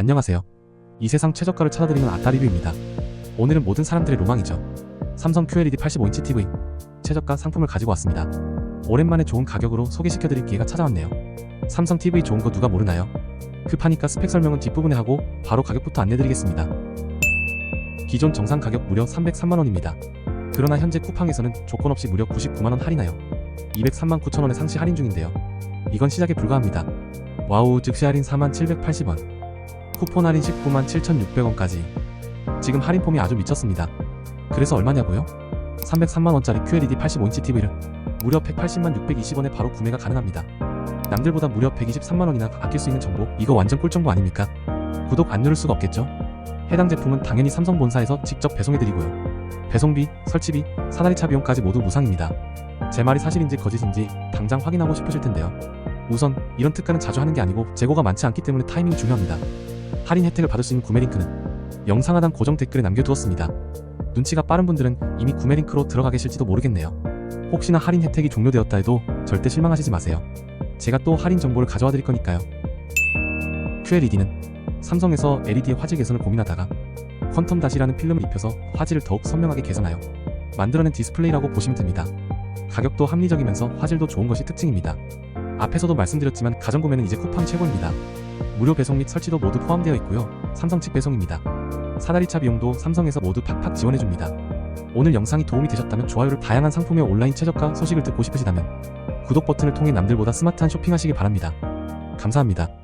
안녕하세요. 이 세상 최저가를 찾아드리는 아따 리뷰입니다. 오늘은 모든 사람들의 로망이죠. 삼성 QLED 85인치 TV 최저가 상품을 가지고 왔습니다. 오랜만에 좋은 가격으로 소개시켜드릴 기회가 찾아왔네요. 삼성 TV 좋은 거 누가 모르나요? 급하니까 스펙 설명은 뒷부분에 하고 바로 가격부터 안내드리겠습니다. 기존 정상 가격 무려 303만원입니다. 그러나 현재 쿠팡에서는 조건 없이 무려 99만원 할인하여 203만 9천원에 상시 할인 중인데요. 이건 시작에 불과합니다. 와우 즉시 할인 4만 780원 쿠폰 할인 19만 7,600원까지 지금 할인 폼이 아주 미쳤습니다. 그래서 얼마냐고요? 303만원짜리 QLED 85인치 TV를 무려 180만 620원에 바로 구매가 가능합니다. 남들보다 무려 123만원이나 아낄 수 있는 정보 이거 완전 꿀정보 아닙니까? 구독 안 누를 수가 없겠죠? 해당 제품은 당연히 삼성 본사에서 직접 배송해드리고요. 배송비, 설치비, 사다리차 비용까지 모두 무상입니다. 제 말이 사실인지 거짓인지 당장 확인하고 싶으실 텐데요. 우선 이런 특가는 자주 하는 게 아니고 재고가 많지 않기 때문에 타이밍이 중요합니다. 할인 혜택을 받을 수 있는 구매 링크는 영상 하단 고정 댓글에 남겨두었습니다. 눈치가 빠른 분들은 이미 구매 링크로 들어가 계실지도 모르겠네요. 혹시나 할인 혜택이 종료되었다 해도 절대 실망하시지 마세요. 제가 또 할인 정보를 가져와 드릴 거니까요. QLED는 삼성에서 LED 화질 개선을 고민하다가 퀀텀 다시라는 필름을 입혀서 화질을 더욱 선명하게 개선하여 만들어낸 디스플레이라고 보시면 됩니다. 가격도 합리적이면서 화질도 좋은 것이 특징입니다. 앞에서도 말씀드렸지만 가전 구매는 이제 쿠팡이 최고입니다. 무료 배송 및 설치도 모두 포함되어 있고요. 삼성 측 배송입니다. 사다리차 비용도 삼성에서 모두 팍팍 지원해줍니다. 오늘 영상이 도움이 되셨다면 좋아요를 다양한 상품의 온라인 최저가 소식을 듣고 싶으시다면 구독 버튼을 통해 남들보다 스마트한 쇼핑하시기 바랍니다. 감사합니다.